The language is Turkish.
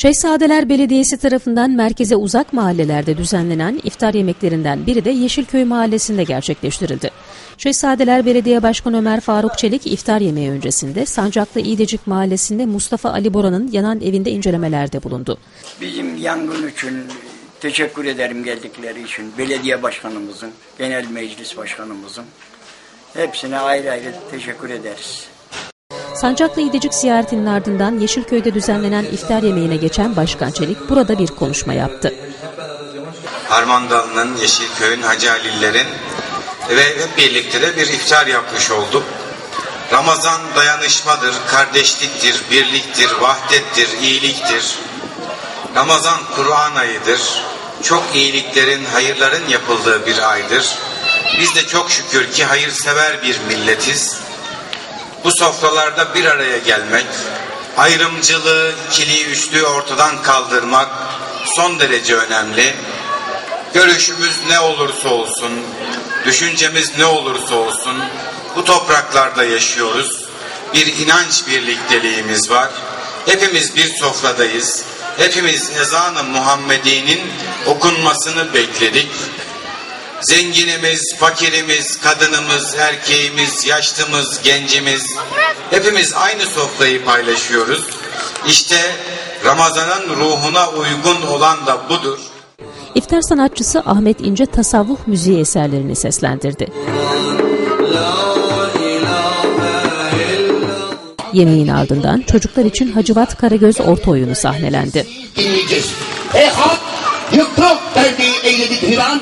Şehzadeler Belediyesi tarafından merkeze uzak mahallelerde düzenlenen iftar yemeklerinden biri de Yeşilköy Mahallesi'nde gerçekleştirildi. Şehzadeler Belediye Başkanı Ömer Faruk Çelik iftar yemeği öncesinde Sancaklı İdecik Mahallesi'nde Mustafa Ali Bora'nın yanan evinde incelemelerde bulundu. Bizim yangın için teşekkür ederim geldikleri için. Belediye başkanımızın, genel meclis başkanımızın hepsine ayrı ayrı teşekkür ederiz. Sancaklı İdecik ziyaretinin ardından Yeşilköy'de düzenlenen iftar yemeğine geçen Başkan Çelik burada bir konuşma yaptı. Harmandalı'nın, Yeşilköy'ün, Hacı Haliller'in ve hep birlikte de bir iftar yapmış olduk. Ramazan dayanışmadır, kardeşliktir, birliktir, vahdettir, iyiliktir. Ramazan Kur'an ayıdır. Çok iyiliklerin, hayırların yapıldığı bir aydır. Biz de çok şükür ki hayırsever bir milletiz. Bu sofralarda bir araya gelmek, ayrımcılığı, ikiliği, üçlüğü ortadan kaldırmak son derece önemli. Görüşümüz ne olursa olsun, düşüncemiz ne olursa olsun bu topraklarda yaşıyoruz. Bir inanç birlikteliğimiz var. Hepimiz bir sofradayız. Hepimiz ezan-ı Muhammedi'nin okunmasını bekledik. Zenginimiz, fakirimiz, kadınımız, erkeğimiz, yaşlımız, gencimiz hepimiz aynı sofrayı paylaşıyoruz. İşte Ramazan'ın ruhuna uygun olan da budur. İftar sanatçısı Ahmet İnce tasavvuf müziği eserlerini seslendirdi. Yemeğin ardından çocuklar için Hacivat Karagöz orta oyunu sahnelendi. dinleyeceğiz. Ey halk! Yıktık derdi eyledik filan.